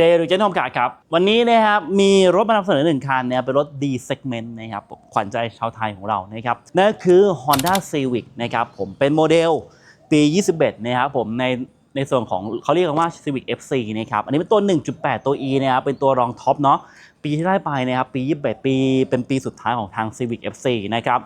เจหรือเจนทอมกาครับ วันนี้นะครับมีรถมานำเสนอหนึ่งคันนะครับเป็นรถ D segment นะครับขวัญใจชาวไทยของเรานะครับนั่นคือ Honda Civic นะครับผมเป็นโมเดลปี 21 นะครับผมในในส่วนของเขาเรียกกันว่า Civic FC นะครับอันนี้เป็นตัว 1.8 ตัว E นะครับเป็นตัวรองท็อปเนาะปีที่ได้ไปนะครับปี 21 ปีเป็นปีสุดท้ายของทาง Civic FC นะครับ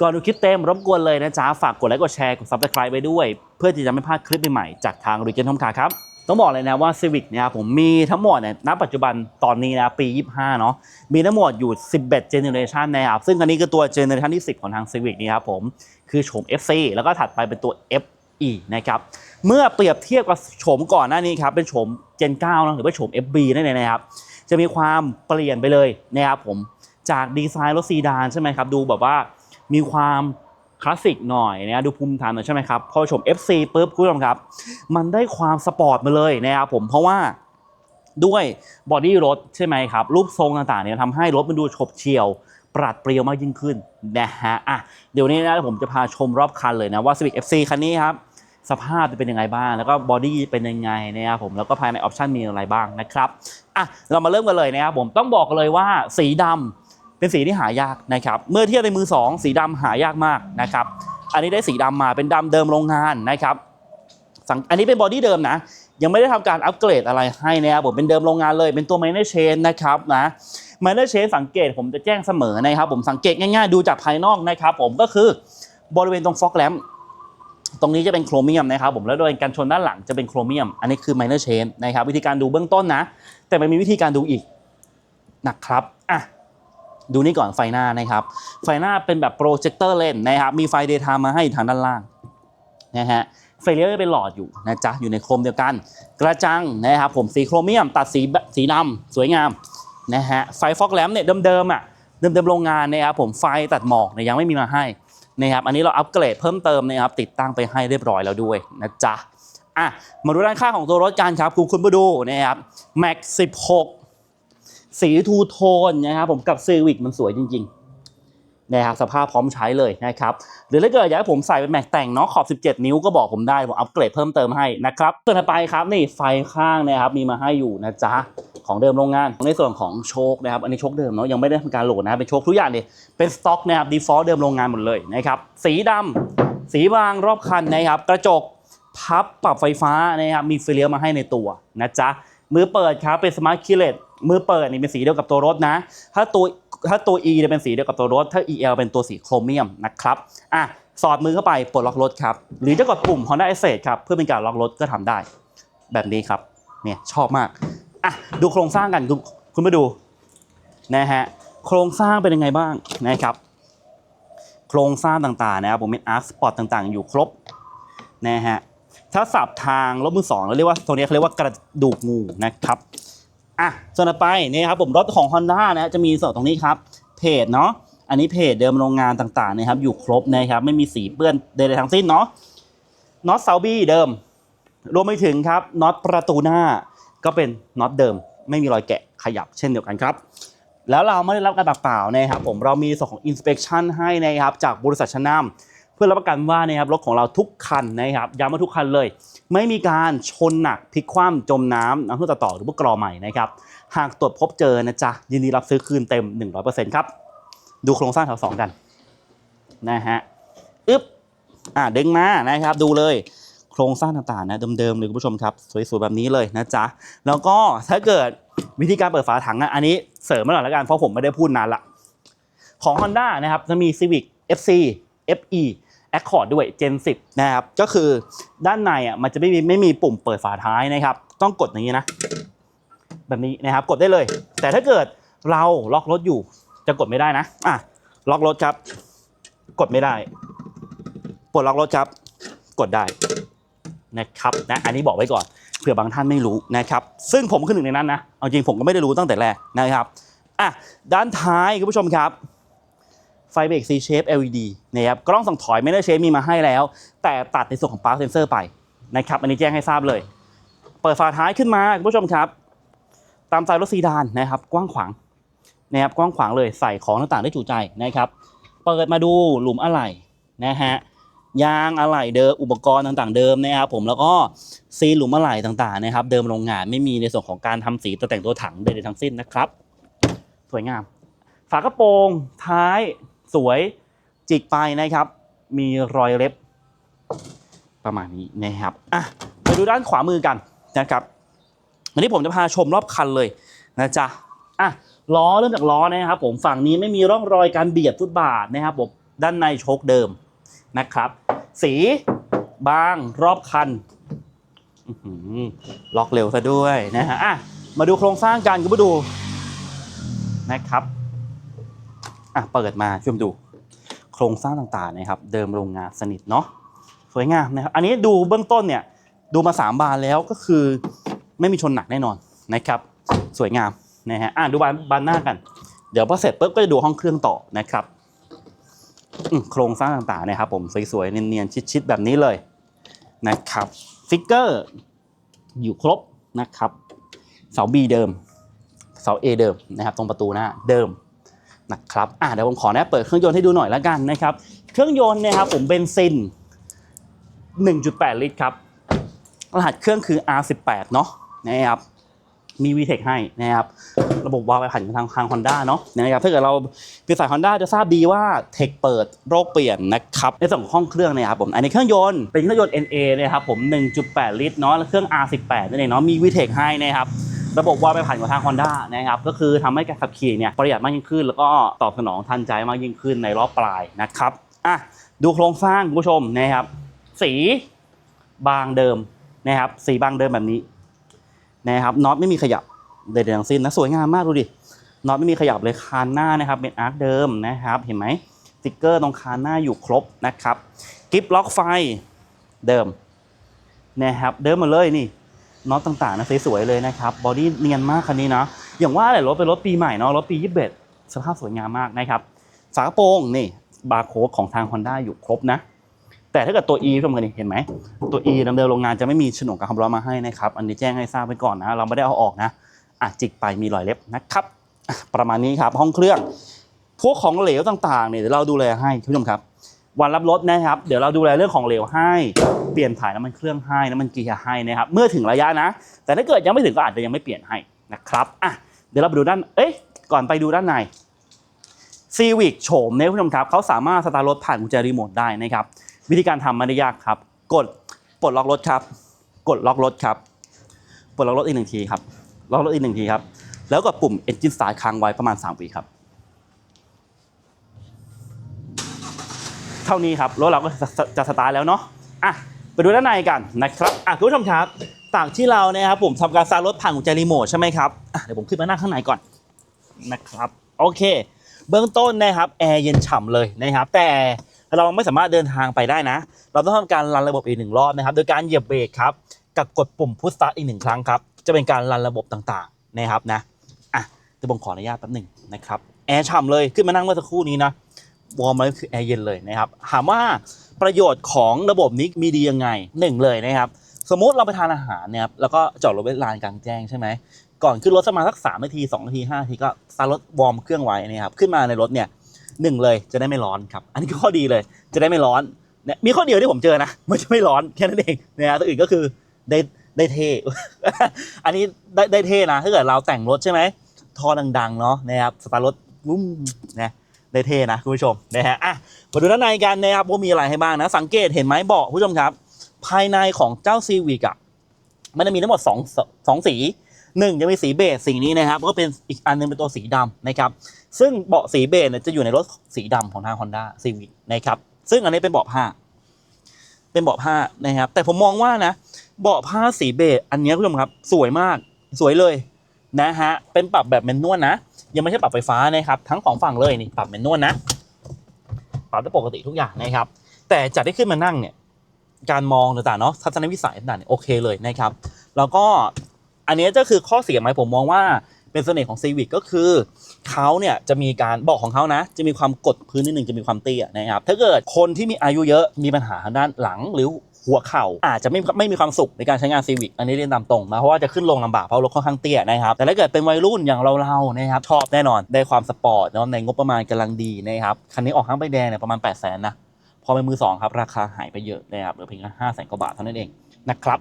ก่อนดูคลิปเต็มรบกวนเลยนะจ๊ะฝากกดไลค์กดแชร์กด Subscribe ไว้ด้วย เพื่อที่จะไม่พลาดคลิปใหม่ๆจากทาง r e g e n t o m Car ครับ ต้องบอกเลยนะว่า Civic เนี่ยผมมีทั้งหมดเนี่ยณปัจจุบันตอนนี้นะปี 25 เนาะมีทั้งหมดอยู่ 11 Generation นะครับซึ่งอันนี้คือตัว Generation ที่ 10 ของทาง Civic นี่ครับผมคือโฉม FC แล้วก็ถัดไปเป็นตัว FE นะครับเมื่อเปรียบเทียบกับโฉมก่อนหน้านี้ครับเป็นโฉม Gen 9นะหรือว่าโฉม FB นั่นเองนะครับจะมีความเปลี่ยนไปเลยนะครับผมจากดีไซน์รถซีดานใช่ไหมครับดูแบบว่ามีความ คลาสสิกหน่อยนะดูภูมิฐานหน่อยใช่ไหมครับพอชม FC ปุ๊บคุณผู้ชมครับ มันได้ความสปอร์ตมาเลยนะครับผมเพราะว่าด้วยบอดี้รถใช่ไหมครับ รูปทรงต่างๆเนี่ยทำให้รถมันดูฉบเฉี่ยวปราดเปรียวมากยิ่งขึ้นนะฮะอะเดี๋ยวนี้นะผมจะพาชมรอบคันเลยนะว่า Civic FC คันนี้ครับสภาพจะเป็นยังไงบ้าง แล้วก็บอดี้เป็นยังไงนะครับผมแล้วก็ภายในออปชันมีอะไรบ้างนะครับอะเรามาเริ่มกันเลยนะครับผมต้องบอกเลยว่าสีดำ เป็นสีที่หายากนะครับเมื่อเทียบในมือสองสีดำหายากมากนะครับอันนี้ได้สีดำมาเป็นดำเดิมโรงงานนะครับอันนี้เป็นบอดี้เดิมนะยังไม่ได้ทำการอัปเกรดอะไรให้นะครับผมเป็นเดิมโรงงานเลยเป็นตัว minor chain นะครับนะ minor chain สังเกตผมจะแจ้งเสมอนะครับ ผมสังเกตง่ายๆดูจากภายนอกนะครับ ผมก็คือบริเวณตรงฟอกแลมตรงนี้จะเป็นโครเมียมนะครับผมแล้วโดยการชนด้านหลังจะเป็นโครเมียม อันนี้คือ minor chain นะครับวิธีการดูเบื้องต้นนะ แต่มันมีวิธีการดูอีกนะครับ ดูนี่ก่อนไฟหน้านะครับ ไฟหน้าเป็นแบบโปรเจคเตอร์เลนนะครับ มีไฟเดย์ไทม์มาให้ทางด้านล่างนะฮะไฟเลี้ยวจะเป็นหลอดอยู่นะจ๊ะอยู่ในโครมเดียวกัน กระจังนะครับผมสีโครเมียมตัดสีสีดำสวยงามนะฮะไฟฟอกแลมเนี่ยเดิมๆอะเดิมๆโรงงานนะครับผมไฟตัดหมอกเนี่ยยังไม่มีมาให้นะครับอันนี้เราอัปเกรดเพิ่มเติมนะครับติดตั้งไปให้เรียบร้อยแล้วด้วยนะจ๊ะอะมาดูด้านข้างของตัวรถกันครับคุณคุณมาดูนะครับ Max 16 สีทูโทนนะครับผมกับ Civic มันสวยจริงๆนะครับสภาพพร้อมใช้เลยนะครับหรือถ้าเกิดอยากให้ผมใส่เป็นแม็กแต่งเนาะขอบ 17 นิ้วก็บอกผมได้ ผมอัปเกรดเพิ่มเติมให้นะครับส่วนถัดไปครับนี่ไฟข้างนะครับมีมาให้อยู่นะจ๊ะของเดิมโรงงานในส่วนของโชคนะครับอันนี้โชคเดิมเนาะยังไม่ได้ทำการโหลดนะเป็นโชคทุกอย่างเลยเป็นสต็อกนะครับ default เดิมโรงงานหมดเลยนะครับสีดำสีบางรอบคันนะครับกระจกพับปรับไฟฟ้านะครับมีไฟเลี้ยวมาให้ในตัวนะจ๊ะมือเปิดครับเป็นสมาร์ทคีเลต มือเปิดนี่เป็นสีเดียวกับตัวรถนะ ถ้าตัวถ้าตัว E เนี่ยเป็นสีเดียวกับตัวรถ ถ้า EL เป็นตัวสีโครเมียมนะครับอะสอดมือเข้าไปปลดล็อกรถครับ หรือจะกดปุ่ม Honda Access ครับ เพื่อเป็นการล็อกรถก็ทำได้ แบบนี้ครับ เนี่ยชอบมากอะดูโครงสร้างกันคุณคุณมาดูนะฮะโครงสร้างเป็นยังไงบ้างนะครับ โครงสร้างต่างๆนะครับผมเป็นอาร์คสปอร์ตต่างๆ อยู่ครบนะฮะถ้าสับทางรถมือสองเราเรียกว่าตัวนี้เขาเรียกว่ากระดูกงูนะครับ อะส่วนต่อไปนี่ครับผมรถของ Honda นะจะมีส่วนตรงนี้ครับเพจเนาะอันนี้เพจเดิมโรงงานต่างๆนะครับอยู่ครบนะครับไม่มีสีเปื้อนใดๆทั้งสิ้นเนาะน็อตเซาบี้เดิม รวมไปถึงครับน็อตประตูหน้าก็เป็นน็อตเดิม ไม่มีรอยแกะขยับเช่นเดียวกันครับ แล้วเราไม่ได้รับการปากเปล่านะครับผมเรามีส่วนของ inspection ให้นะครับจากบริษัทชั้นนำเพื่อรับประกันว่านะครับรถของเราทุกคันนะครับย้ำว่าทุกคันเลย ไม่มีการชนหนักพลิกคว่ำจมน้ำน้ำท่วมตัดต่อหรือว่ากรอใหม่นะครับ หากตรวจพบเจอนะจ๊ะยินดีรับซื้อคืนเต็ม 100%ครับ ดูโครงสร้างแถวสองกันนะฮะอึ๊บอะดึงมานะครับ ดูเลยโครงสร้างต่างๆนะเดิมๆเลยคุณผู้ชมครับ สวยๆแบบนี้เลยนะจ๊ะแล้วก็ถ้าเกิดวิธีการเปิดฝาถังอะอันนี้เสริมมาหน่อยแล้วกันเพราะผมไม่ได้พูดนานละของ Honda นะครับจะมี Civic FC FE Accord ด้วย Gen 10 นะครับ ก็คือด้านในอะมันจะไม่มีไม่มีปุ่มเปิดฝาท้ายนะครับ ต้องกดอย่างนี้นะ แบบนี้นะครับกดได้เลย แต่ถ้าเกิดเราล็อกรถอยู่จะกดไม่ได้นะอะล็อกรถครับ กดไม่ได้ปลดล็อกรถครับ กดได้นะครับนะอันนี้บอกไว้ก่อนเผื่อบางท่านไม่รู้นะครับ ซึ่งผมคือหนึ่งในนั้นนะเอาจริงผมก็ไม่ได้รู้ตั้งแต่แรกนะครับอะด้านท้ายคุณผู้ชมครับ ไฟเบรก C shape LED นะครับกล้องส่องถอยไม่ได้เชฟมีมาให้แล้ว แต่ตัดในส่วนของ Park Sensor ไปนะครับอันนี้แจ้งให้ทราบเลย เปิดฝาท้ายขึ้นมาคุณผู้ชมครับ ตามสไตล์รถซีดานนะครับกว้างขวางนะครับกว้างขวางเลยใส่ของต่างๆได้จุใจนะครับเปิดมาดูหลุมอะไหล่นะฮะยางอะไหล่เดิมอุปกรณ์ต่างๆเดิมนะครับผมแล้วก็ซีหลุมอะไหล่ต่างๆนะครับ เดิมโรงงานไม่มีในส่วนของการทำสีตกแต่งตัวถังใดๆทั้งสิ้นนะครับ สวยงาม ฝากระโปรงท้าย สวยจิกไปนะครับ มีรอยเล็บ ประมาณนี้นะครับอะไปดูด้านขวามือกันนะครับวันนี้ผมจะพาชมรอบคันเลยนะจ๊ะอะล้อเริ่มจากล้อนะครับผมฝั่งนี้ไม่มีร่องรอยการเบียดฟุตบาทนะครับผมด้านในโชคเดิมนะครับ สีบางรอบคันล็อกเร็วซะด้วยนะฮะอะมาดูโครงสร้างกันคุณผู้ดูนะครับ อะเปิดมาช่วยดูโครงสร้างต่างๆนะครับ เดิมโรงงานสนิทเนาะสวยงามนะครับ อันนี้ดูเบื้องต้นเนี่ยดูมา 3 บานแล้วก็คือไม่มีชนหนักแน่นอนนะครับ สวยงามนะฮะอะดูบานบานหน้ากัน เดี๋ยวพอเสร็จปุ๊บก็จะดูห้องเครื่องต่อนะครับโครงสร้างต่างๆนะครับ ผมสวยๆเนียนๆชิดๆแบบนี้เลยนะครับฟิกเกอร์อยู่ครบนะครับ เสา B เดิม เสา A เดิมนะครับ ตรงประตูหน้าเดิม นะครับอะเดี๋ยวผมขอแนะเปิดเครื่องยนต์ให้ดูหน่อยแล้วกันนะครับ เครื่องยนต์เนะครับผมเบนซิน 1.8 ลิตรครับ รหัสเครื่องคือ R18 เนาะนะครับมี VTEC ให้นะครับ ระบบวาล์วไปผันทางทาง Honda เนาะนะครับถ้าเกิดเราเป็นสาย Honda จะทราบดีว่า Tech เปิดโรคเปลี่ยนนะครับ ในส่วนของห้องเครื่องนยครับผมอันนี้เครื่องยนต์เป็นเครื่องยนต์ NA นะครับผม 1.8 ลิตรเนาะแล้วเครื่อง R18 นั่นเองเนาะมี VTEC ให้นะครับ ระบบวาล์วไปผ่านของทาง Honda นะครับก็คือทำให้การขับขี่เนี่ยประหยัดมากยิ่งขึ้น แล้วก็ตอบสนองทันใจมากยิ่งขึ้นในรอบปลายนะครับอะดูโครงสร้างคุณผู้ชมนะครับ สีบางเดิมนะครับสีบางเดิมแบบนี้นะครับน็อตไม่มีขยับใดๆทั้งสิ้นนะสวยงามมากดูดิน็อตไม่มีขยับเลยคานหน้านะครับเป็นอาร์คเดิมนะครับเห็นไหมสติ๊กเกอร์ตรงคานหน้าอยู่ครบนะครับกิฟล็อกไฟเดิมนะครับเดิมหมดเลยนี่ น็อตต่างๆนะสวยๆเลยนะครับบอดี้เนียนมากคันนี้นะอย่างว่าแหละรถเป็นรถปีใหม่เนาะรถปี21สภาพสวยงามมากนะครับฝากระโปรงนี่บาร์โค้ดของทาง Honda อยู่ครบนะ แต่ถ้าเกิดตัว E ทุกคนเห็นไหมตัว E เดิมโรงงานจะไม่มีฉนวนกับความร้อนมาให้นะครับอันนี้แจ้งให้ทราบไว้ก่อนนะ เราไม่ได้เอาออกนะอะจิกไปมีรอยเล็บนะครับประมาณนี้ครับห้องเครื่องพวกของเหลวต่างๆเนี่ยเดี๋ยวเราดูแลให้คุณผู้ชมครับ วันรับรถนะครับ เดี๋ยวเราดูแลเรื่องของเหลวให้ เปลี่ยนถ่ายน้ำมันเครื่องให้น้ำมันเกียร์ให้นะครับ เมื่อถึงระยะนะ แต่ถ้าเกิดยังไม่ถึงก็อาจจะยังไม่เปลี่ยนให้นะครับ อะ เดี๋ยวเราไปดูด้าน เอ๊ะก่อนไปดูด้านในซีวิกโฉมเนี่ยคุณผู้ชมครับเขาสามารถสตาร์ทรถผ่านกุญแจรีโมทได้นะครับ วิธีการทำไม่ได้ยากครับ กดปลดล็อกรถครับ กดล็อกรถครับ ปลดล็อกรถอีกหนึ่งทีครับ ล็อกรถอีกหนึ่งทีครับ แล้วกดปุ่ม Engine Start ค้างไว้ประมาณ3วิครับ เท่านี้ครับรถเราก็จะสตาร์ทแล้วเนาะอะไปดูด้านในกันนะครับอะคุณผู้ชมครับจากที่เราเนี่ยครับผมทำการสตาร์ทรถผ่านกุญแจรีโมทใช่ไหมครับอะเดี๋ยวผมขึ้นมานั่งข้างในก่อนนะครับโอเค เบื้องต้นนะครับแอร์เย็นฉ่ำเลยนะครับ แต่เราไม่สามารถเดินทางไปได้นะ เราต้องทำการรันระบบอีกหนึ่งรอบนะครับ โดยการเหยียบเบรกครับกับกดปุ่มพุชสตาร์ทอีกหนึ่งครั้งครับจะเป็นการรันระบบต่างๆนะครับนะอะเดี๋ยวผมขออนุญาตแป๊บหนึ่งนะครับแอร์ฉ่ำเลยขึ้นมานั่งเมื่อสักครู่นี้นะ วอร์มเลยคือแอร์เย็นเลยนะครับถามว่าประโยชน์ของระบบนี้มีดียังไงหนึ่งเลยนะครับสมมติเราไปทานอาหารเนี่ยครับแล้วก็จอดรถไว้ลานกลางแจ้งใช่ไหมก่อนขึ้นรถสักประมาสักสามนาทีสองนาทีห้านาทีก็สตาร์ทรถวอร์มเครื่องไว้นะครับขึ้นมาในรถเนี่ยหนึ่งเลยจะได้ไม่ร้อนครับ อันนี้ก็ข้อดีเลยจะได้ไม่ร้อนเนี่ยมีข้อเดียวที่ผมเจอนะมันจะไม่ร้อนแค่นั้นเองนะฮะตัวอื่นก็คือได้ได้เท่อันนี้ได้ได้เท่นะถ้าเกิดเราแต่งรถใช่ไหมทอดังๆเนาะนะครับสตาร์รถวุ้มนะ ได้เท่นะคุณผู้ชมนะฮะอะมาดูด้านในกันนะครับว่ามีอะไรให้บ้างนะ สังเกตเห็นไหมเบาะคุณผู้ชมครับ ภายในของเจ้าซีวิกอะมันจะมีทั้งหมด2องสองสีหนึ่งจะมีสีเบจสีนี้นะครับก็เป็นอีกอันหนึงเป็นตัวสีดำนะครับ ซึ่งเบาะสีเบจเนี่ยจะอยู่ในรถสีดำของทาง Honda Civic นะครับ ซึ่งอันนี้เป็นเบาะผ้า เป็นเบาะผ้านะครับ แต่ผมมองว่านะ เบาะผ้าสีเบจอันนี้คุณผู้ชมครับ สวยมากสวยเลยนะฮะเป็นปรับแบบแมนนวลนะ ยังไม่ใช่ปรับไฟฟ้านะครับทั้งสองฝั่งเลยนี่ปรับแมนนวลนะปรับได้ปกติทุกอย่างนะครับ แต่จากได้ขึ้นมานั่งเนี่ยการมองต่างๆเนาะทัศนวิสัยต่างๆเนี่ยโอเคเลยนะครับ แล้วก็อันนี้ก็คือข้อเสียไหมผมมองว่าเป็นเสน่ห์ของซีวิกก็คือเขาเนี่ยจะมีการบอกของเขานะ จะมีความกดพื้นนิดนึงจะมีความเตี้ยนะครับ ถ้าเกิดคนที่มีอายุเยอะมีปัญหาทางด้านหลังหรือ หัวเข่าอาจจะไม่ไม่มีความสุขในการใช้งานซีวิกอันนี้เรียนตามตรงนะเพราะว่าจะขึ้นลงลำบากเพราะรถค่อนข้างเตี้ยนะครับแต่ถ้าเกิดเป็นวัยรุ่นอย่างเราๆนะครับชอบแน่นอนได้ความสปอร์ตเนาะในงบประมาณกำลังดีนะครับคันนี้ออกข้างใบแดงเนี่ยประมาณ8 0 0 0 0นนะพพอเป็นมือสองครับราคาหายไปเยอะนะครับเหลือเพียงแค่ห้าแสนกว่าบาทเท่านั้นเอง นะครับ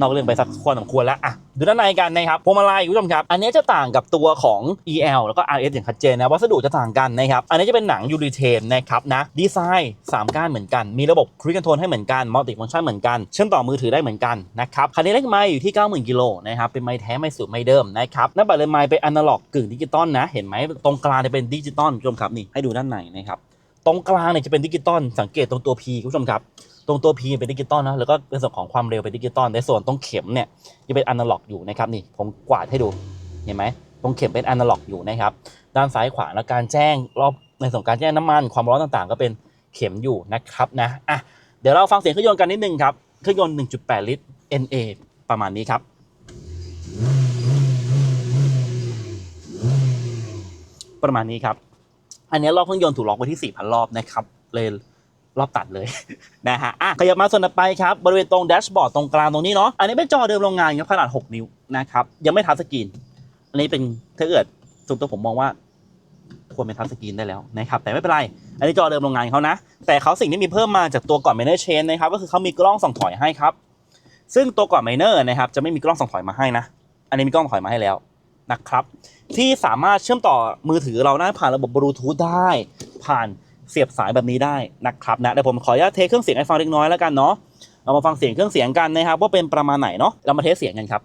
นอกเรื่องไปสักควรสมควรแล้วอะดูด้านในกันนะครับพวงมาลัยคุณผู้ชมครับ อันนี้จะต่างกับตัวของ EL แล้วก็ RS อย่างชัดเจนนะ วัสดุจะต่างกันนะครับ อันนี้จะเป็นหนังยูริเทนนะครับนะ ดีไซน์ 3 ก้านเหมือนกัน มีระบบครู i ค c นโทรลให้เหมือนกันมัลติฟังก์ชันเหมือนกัน เชื่อมต่อมือถือได้เหมือนกันนะครับ คันนี้เลขไม้อยู่ที่ 90,000กิโลนะครับ เป็นไม้แท้ไม้สูตรไม้เดิมนะครับหน้าบัตรเลนไม้เป็นอนาล็อกกึ่งดิจิตอลนะ เห็นไหมตรงกลางจะเป็นดิจิตอลคุณผู้ชมครับนี่ให้ดูด้านในนะครับ ตรงกลางเนี่ยจะเป็นดิจิตอลสังเกตตรงตัว P คุณผู้ชมครับ ตรงตัว P เป็นดิจิตอลนะแล้วก็เป็นส่วนของความเร็วเป็นดิจิตอลในส่วนตรงเข็มเนี่ยยังเป็นอนาล็อกอยู่นะครับนี่ผมกวาดให้ดูเห็นไหมตรงเข็มเป็นอนาล็อกอยู่นะครับด้านซ้ายขวาแล้วการแจ้งรอบในส่วนการแจ้งน้ำมันความร้อนต่างๆ ก็เป็นเข็มอยู่นะครับนะอะเดี๋ยวเราฟังเสียงเครื่องยนต์กันนิดนึงครับเครื่องยนต์ 1.8 ลิตร NA ประมาณนี้ครับประมาณนี้ครับ อันนี้รอบเครื่องยนต์ถูกล็อกไว้ที่ 4,000 รอบนะครับ เลย รอบตัดเลยนะฮะอะขยับมาส่วนต่อไปครับบริเวณตรงแดชบอร์ดตรงกลางตรงนี้เนาะอันนี้เป็นจอเดิมโรงงานครับขนาด 6 นิ้วนะครับยังไม่ทัชสกรีนอันนี้เป็นถ้าเกิดส่วนตัวผมมองว่าควรเป็นทัชสกรีนได้แล้วนะครับแต่ไม่เป็นไร อันนี้จอเดิมโรงงานเขานะ แต่เขาสิ่งที่มีเพิ่มมาจากตัวก่อน Miner Chain นะครับก็คือเขามีกล้องส่องถอยให้ครับ ซึ่งตัวก่อน Miner นะครับจะไม่มีกล้องส่องถอยมาให้นะ อันนี้มีกล้องถอยมาให้แล้วนะครับที่สามารถเชื่อมต่อมือถือเราได้ผ่านระบบบลูทูธได้ผ่าน เสียบสายแบบนี้ได้นะครับนะเดี๋ยวผมขออนุญาตเทเครื่องเสียงให้ฟังเล็กน้อยแล้วกันเนาะเรามาฟังเสียงเครื่องเสียงกันนะครับ ว่าเป็นประมาณไหนเนาะเรามาเทสเสียงกันครับ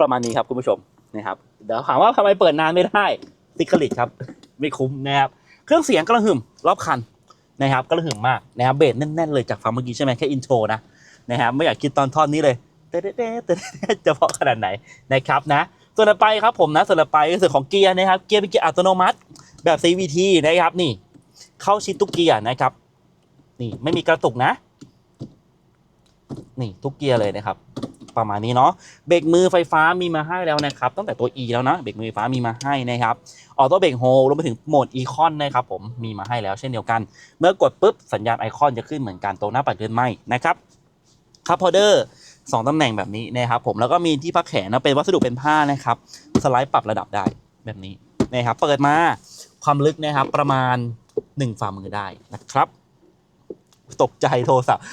ประมาณนี้ครับคุณผู้ชมนะครับเดี๋ยวถามว่าทำไมเปิดนานไม่ได้ติคลิตครับ ไม่คุ้มนะครับเครื่องเสียงกระหึ่มรอบคันนะครับกระหึ่มมากนะครับเบสแน่นๆเลยจากฟังเมื่อกี้ใช่ไหมแค่อินโทรนะนะครับไม่อยากคิดตอนท่อนนี้เลย เต้เต้เต้เตจะเพาะขนาดไหนนะครับนะส่วนต่อไปครับผมนะส่วนต่อไปก็คือของเกียร์นะครับเกียร์เป็นเกียร์อัตโนมัติแบบ CVT นะครับนี่ เข้าชิดทุกเกียร์นะครับ นี่ไม่มีกระตุกนะ นี่ทุกเกียร์เลยนะครับ ประมาณนี้เนาะเบรกมือไฟฟ้ามีมาให้แล้วนะครับ ตั้งแต่ตัว E แล้วนะเบรกมือไฟฟ้ามีมาให้นะครับออโต้เบรกโฮรวมไปถึงโหมดอีคอนนะครับผมมีมาให้แล้วเช่นเดียวกัน เมื่อกดปุ๊บสัญญาณไอคอนจะขึ้นเหมือนกันตรงหน้าปัดเลื่อนไหมนะครับคัพพอเดอร์ สองตำแหน่งแบบนี้นะครับผมแล้วก็มีที่พักแขนนะเป็นวัสดุเป็นผ้านะครับสไลด์ปรับระดับได้แบบนี้นะครับเปิดมาความลึกนะครับประมาณ 1 ฝ่ามือได้นะครับ ตกใจโทรศัพท์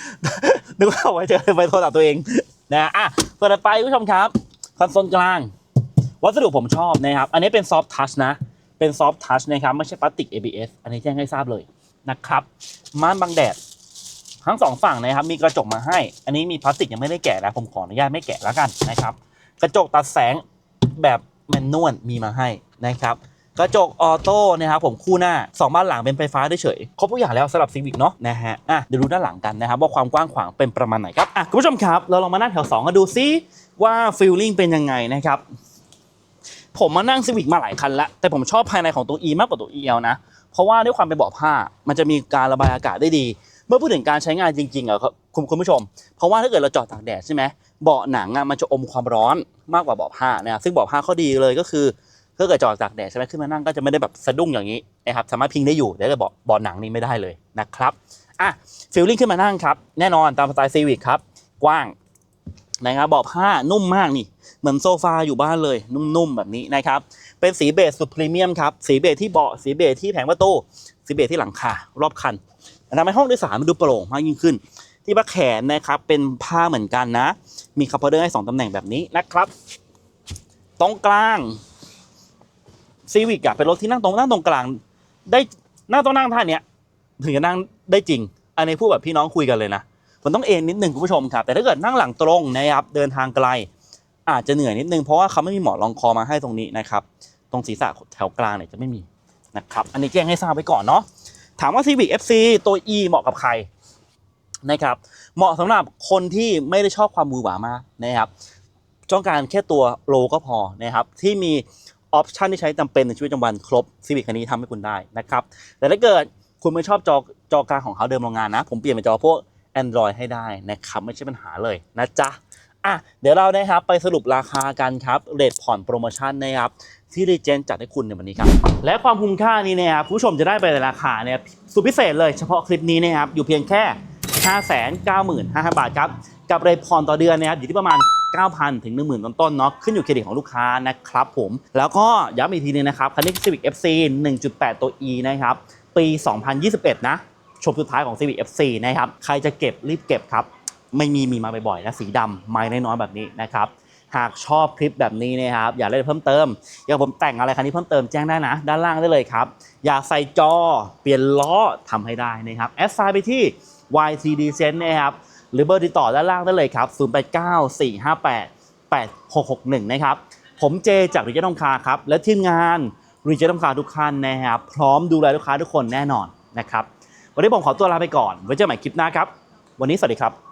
นึกว่าไว้เจอไปโทรศัพท์ตัวเองนะอะส่วนต่อไปคุณผู้ชมครับคอนโซลกลาง วัสดุผมชอบนะครับ อันนี้เป็นซอฟทัชนะเป็นซอฟทัชนะครับ ไม่ใช่พลาสติก ABS อันนี้แจ้งให้ทราบเลยนะครับม่านบังแดด ทั้งสองฝั่งนะครับมีกระจกมาให้ อันนี้มีพลาสติกยังไม่ได้แกะนะผมขออนุญาตไม่แกะแล้วกันนะครับ กระจกตัดแสงแบบแมนนวลมีมาให้นะครับ กระจกออโต้นะครับผมคู่หน้าสองบ้านหลังเป็นไฟฟ้าได้เฉยครบทุกอย่างแล้วสำหรับซีวิกเนาะนะฮะอะเดี๋ยวดูด้านหลังกันนะครับ ว่าความกว้างขวางเป็นประมาณไหนครับอะคุณผู้ชมครับเราลองมานั่งแถว2กันดูซิว่าฟีลลิ่งเป็นยังไงนะครับผมมานั่งซีวิกมาหลายคันแล้วแต่ผมชอบภายในของตัว E มากกว่าตัว EL นะ เพราะว่าด้วยความเป็นเบาะผ้า มันจะมีการระบายอากาศได้ดี เมื่อพูดถึงการใช้งานจริงๆอะครับคุณคุณผู้ชม เพราะว่าถ้าเกิดเราจอดตากแดดใช่ไหมเบาะหนังอะมันจะอมความร้อนมากกว่าเบาะผ้านะครับซึ่งเบาะผ้าข้อดีเลยก็คือถ้าเกิดจอดตากแดดใช่ไหมขึ้นมานั่งก็จะไม่ได้แบบสะดุ้งอย่างนี้นะครับสามารถพิงได้อยู่แต่เบาะเบาะหนังนี่ไม่ได้เลยนะครับอะฟิลลิ่งขึ้นมานั่งครับแน่นอนตามสไตล์ซีวิกครับกว้างนะครับเบาะผ้านุ่มมากนี่เหมือนโซฟาอยู่บ้านเลย นุ่มๆแบบนี้นะครับเป็นสีเบจสุดพรีเมียมครับสีเบจที่เบาะสีเบจที่แผงประตูสีเบจที่หลังคารอบคัน ทำให้ห้องโดยสารมันดูโปร่งมากยิ่งขึ้น ที่บักแขนนะครับเป็นผ้าเหมือนกันนะ มีคัพเปอร์เดอร์ให้สองตำแหน่งแบบนี้นะครับ ตรงกลางซีวิกอะเป็นรถที่นั่งตรงนั่งตรงกลาง ได้นั่งต้องนั่งท่าเนี้ยถึงจะนั่งได้จริง อันนี้พูดแบบพี่น้องคุยกันเลยนะมันต้องเอ็นนิดนึงคุณผู้ชมครับ แต่ถ้าเกิดนั่งหลังตรงนะครับเดินทางไกล อาจจะเหนื่อยนิดนึงเพราะว่าเขาไม่มีหมอนรองคอมาให้ตรงนี้นะครับ ตรงศีรษะแถวกลางเนี่ยจะไม่มีนะครับ อันนี้แจ้งให้ทราบไว้ก่อนเนาะ ถามว่า Civic FC ตัว E เหมาะกับใครนะครับ เหมาะสำหรับคนที่ไม่ได้ชอบความมือหวามากนะครับต้องการแค่ตัวโลก็พอนะครับที่มีออปชันที่ใช้จำเป็นในชีวิตประจำวันครบ Civic คันนี้ทำให้คุณได้นะครับ แต่ถ้าเกิดคุณไม่ชอบจอจอกลางของเขาเดิมโรงงานนะ ผมเปลี่ยนเป็นจอพวก Android ให้ได้นะครับไม่ใช่ปัญหาเลยนะจ๊ะอะเดี๋ยวเรานะครับไปสรุปราคากันครับเรทผ่อนโปรโมชั่นนะครับ ที่รีเจนจัดให้คุณในวันนี้ครับ และความคุ้มค่านี้นะครับผู้ชมจะได้ไปในราคาเนี่ยสุดพิเศษเลยเฉพาะคลิปนี้นะครับอยู่เพียงแค่ 5 9 5 0 0 0 บาทครับกับเรทผ่อนต่อเดือนนะครับอยู่ที่ประมาณ 9,000 ถึง 10,000 ต้นๆเนาะขึ้นอยู่เครดิตของลูกค้านะครับผมแล้วก็ย้ำอีกทีนึงนะครับคันนี้ Civic FC 1.8 ตัว E นะครับปี 2021 นะชมสุดท้ายของ Civic FC นะครับใครจะเก็บรีบเก็บครับไม่มีมีมาบ่อยๆนะสีดำไม่น้อยๆแบบนี้นะครับ หากชอบคลิปแบบนี้นะครับอยากได้เพิ่มเติม อยากผมแต่งอะไรคันนี้เพิ่มเติมแจ้งได้นะ ด้านล่างได้เลยครับ อยากใส่จอเปลี่ยนล้อทำให้ได้นะครับแอดไซน์ไปที่ YCD Sense นะครับหรือเบอร์ติดต่อด้านล่างได้เลยครับ 089458 8661 นะครับ ผมเจจากริเจทองคาครับ และทีมงานริเจทองคาทุกท่านนะครับ พร้อมดูแลลูกค้าทุกคนแน่นอนนะครับ วันนี้ผมขอตัวลาไปก่อน ไว้เจอกันใหม่คลิปหน้าครับ วันนี้สวัสดีครับ